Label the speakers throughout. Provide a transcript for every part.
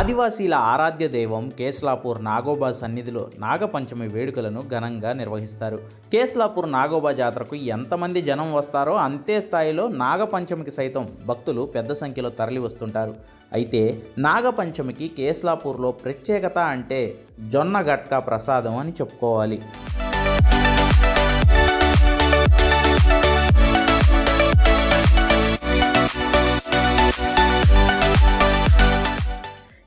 Speaker 1: ఆదివాసీల ఆరాధ్య దైవం కేస్లాపూర్ నాగోబా సన్నిధిలో నాగపంచమి వేడుకలను ఘనంగా నిర్వహిస్తారు. కేస్లాపూర్ నాగోబా జాతరకు ఎంతమంది జనం వస్తారో అంతే స్థాయిలో నాగపంచమికి సైతం భక్తులు పెద్ద సంఖ్యలో తరలి వస్తుంటారు. అయితే నాగపంచమికి కేస్లాపూర్లో ప్రత్యేకత అంటే జొన్న గట్కా ప్రసాదం అని చెప్పుకోవాలి.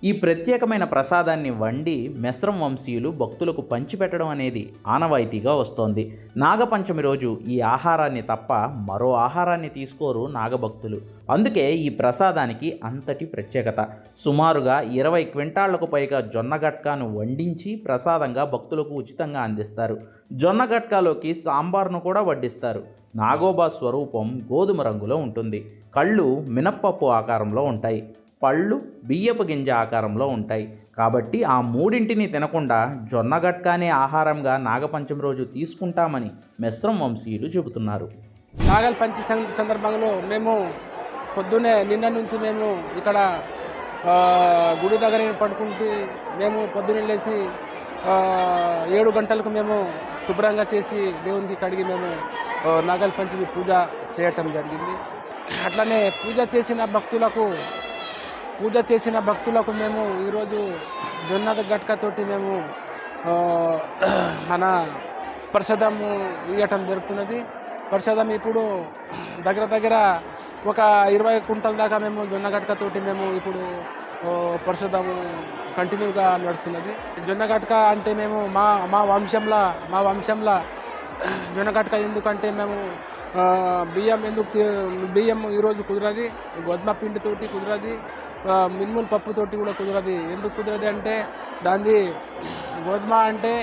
Speaker 1: ఈ ప్రత్యేకమైన ప్రసాదాన్ని వండి మెస్రం వంశీయులు భక్తులకు పంచిపెట్టడం అనేది ఆనవాయితీగా వస్తోంది. నాగపంచమి రోజు ఈ ఆహారాన్ని తప్ప మరో ఆహారాన్ని తీసుకోరు నాగభక్తులు. అందుకే ఈ ప్రసాదానికి అంతటి ప్రత్యేకత. సుమారుగా ఇరవై క్వింటాళ్ళకు పైగా జొన్న గట్కాను వండించి ప్రసాదంగా భక్తులకు ఉచితంగా అందిస్తారు. జొన్న గట్కాలోకి సాంబార్ను కూడా వడ్డిస్తారు. నాగోబా స్వరూపం గోధుమ రంగులో ఉంటుంది. కళ్ళు మినప్పప్పు ఆకారంలో ఉంటాయి. పళ్ళు బియ్యపు గింజ ఆకారంలో ఉంటాయి. కాబట్టి ఆ మూడింటిని తినకుండా జొన్నగట్కానే ఆహారంగా నాగపంచమి రోజు తీసుకుంటామని మెస్రం వంశీయులు చెబుతున్నారు.
Speaker 2: నాగల్ పంచి సందర్భంలో మేము పొద్దున్నే నిన్న నుంచి మేము ఇక్కడ గుడి దగ్గర పడుకుంటూ మేము పొద్దున్నే లేచి ఏడు గంటలకు మేము శుభ్రంగా చేసి దేవునికి కడిగి మేము ఆ, నాగల్ పంచమి పూజ చేయటం జరిగింది. అట్లనే పూజ చేసిన భక్తులకు పూజ చేసిన భక్తులకు మేము ఈరోజు జొన్న గట్కతోటి మేము మన ప్రసాదము ఇవ్వటం జరుగుతున్నది. ప్రసాదం ఇప్పుడు దగ్గర దగ్గర ఒక ఇరవై కుంటల దాకా మేము జొన్న గట్కతోటి మేము ఇప్పుడు ప్రసాదము కంటిన్యూగా నడుస్తున్నది. జొన్న గట్క అంటే మేము మా మా వంశంలో మా వంశంలో జొన్న గట్క ఎందుకంటే మేము బియ్యం ఎందుకు బియ్యం ఈరోజు కుదరది. గోధుమ పిండితోటి కుదరది. మినుముల పప్పుతోటి కూడా కుదరదు. ఎందుకు కుదరదు అంటే దాన్ని గోధుమ అంటే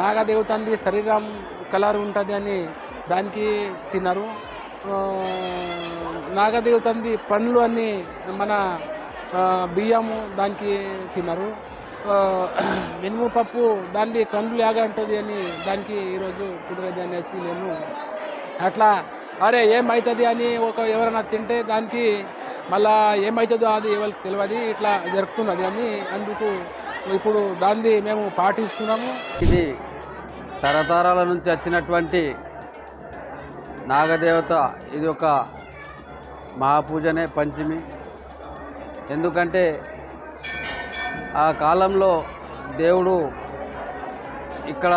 Speaker 2: నాగదేవతంది శరీరం కలర్ ఉంటుంది అని దానికి తిన్నారు. నాగదేవతంది పండ్లు అన్నీ మన బియ్యము దానికి తిన్నారు. మినుము పప్పు దాన్ని కండ్లు లాగా ఉంటుంది అని దానికి ఈరోజు కుదరదు అనేసి నేను అట్లా అరే ఏమవుతుంది అని ఒక ఎవరైనా తింటే దానికి మళ్ళా ఏమవుతుందో అది ఎవరికి తెలియదు ఇట్లా జరుగుతున్నది అని అందుకు ఇప్పుడు దాన్ని మేము పాటిస్తున్నాము.
Speaker 3: ఇది తరతరాల నుంచి వచ్చినటువంటి నాగదేవత ఇది ఒక మహాపూజనే పంచమి. ఎందుకంటే ఆ కాలంలో దేవుడు ఇక్కడ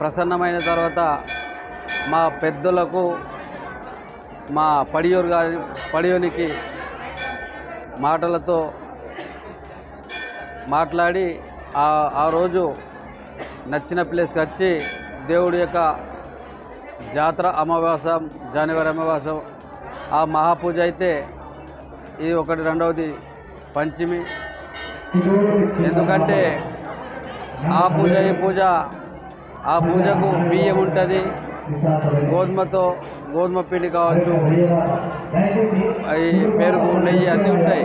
Speaker 3: ప్రసన్నమైన తర్వాత మా పెద్దలకు మా పడియోరు గారి పడియోనికి మాటలతో మాట్లాడి ఆ ఆ రోజు నచ్చిన ప్లేస్కి వచ్చి దేవుడి యొక్క జాతర అమావాసం జనవరి అమావాసం ఆ మహాపూజ అయితే ఇది ఒకటి రెండవది పంచమి. ఎందుకంటే ఆ పూజ ఈ పూజ ఆ పూజకు బియ్యం ఉంటుంది. గోధుమతో గోధుమ పిండి కావచ్చు. అవి పెరుగు నెయ్యి అన్నీ ఉంటాయి.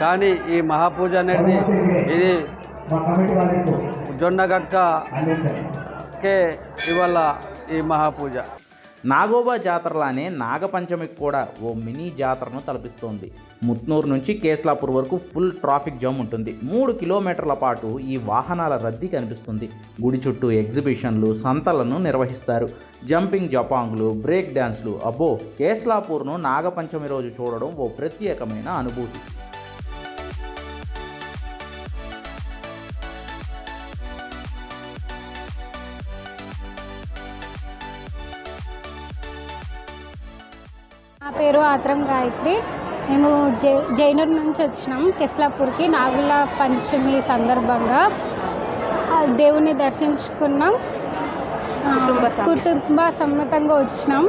Speaker 3: కానీ ఈ మహాపూజ అనేది ఇది జొన్న గట్కకే ఇవాళ ఈ మహాపూజ.
Speaker 1: నాగోబా జాతరలానే నాగపంచమికి కూడా ఓ మినీ జాతరను తలపిస్తోంది. ముత్నూరు నుంచి కేస్లాపూర్ వరకు ఫుల్ ట్రాఫిక్ జామ్ ఉంటుంది. మూడు కిలోమీటర్ల పాటు ఈ వాహనాల రద్దీ కనిపిస్తుంది. గుడి చుట్టూ ఎగ్జిబిషన్లు సంతలను నిర్వహిస్తారు. జంపింగ్ జపాంగ్లు బ్రేక్ డ్యాన్స్లు అబ్బో! కేస్లాపూర్ను నాగపంచమి రోజు చూడడం ఓ ప్రత్యేకమైన అనుభూతి.
Speaker 4: నా పేరు ఆత్రం గాయత్రి. మేము జై జైనూర్ నుంచి వచ్చినాం. కెస్లాపూర్కి నాగుల పంచమి సందర్భంగా. ఆ దేవుని దర్శించుకున్నాం. కుటుంబ సమ్మతంగా వచ్చినాం.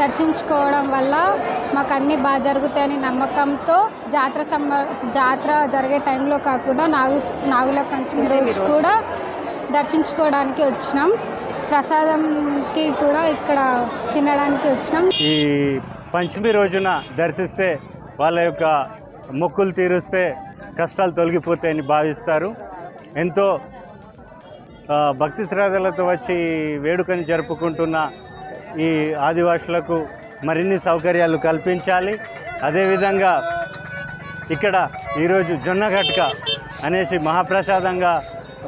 Speaker 4: దర్శించుకోవడం వల్ల మాకు అన్నీ బాగా జరుగుతాయని నమ్మకంతో జాతర సమ్మ జాతర జరిగే టైంలో కాకుండా నాగు నాగుల పంచమి రోజు కూడా దర్శించుకోవడానికి వచ్చినాం. ప్రసాదంకి కూడా ఇక్కడ తినడానికి వచ్చినాం.
Speaker 5: ఈ పంచమి రోజున దర్శిస్తే వాళ్ళ యొక్క మొక్కులు తీరుస్తే కష్టాలు తొలగిపోతాయని భావిస్తారు. ఎంతో భక్తి శ్రద్ధలతో వచ్చి వేడుకని జరుపుకుంటున్న ఈ ఆదివాసులకు మరిన్ని సౌకర్యాలు కల్పించాలి. అదేవిధంగా ఇక్కడ ఈరోజు జొన్నగట్క అనేసి మహాప్రసాదంగా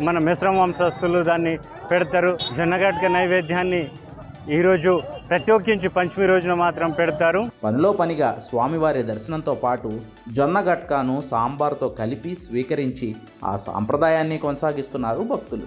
Speaker 5: మన మిశ్రమ వంశస్థులు దాన్ని పెడతారు. జొన్నగట్క నైవేద్యాన్ని ఈరోజు ప్రత్యేకించి పంచమి రోజున మాత్రం పెడతారు.
Speaker 1: పనిలో పనిగా స్వామివారి దర్శనంతో పాటు జొన్న గట్కాను సాంబార్తో కలిపి స్వీకరించి ఆ సాంప్రదాయాన్ని కొనసాగిస్తున్నారు భక్తులు.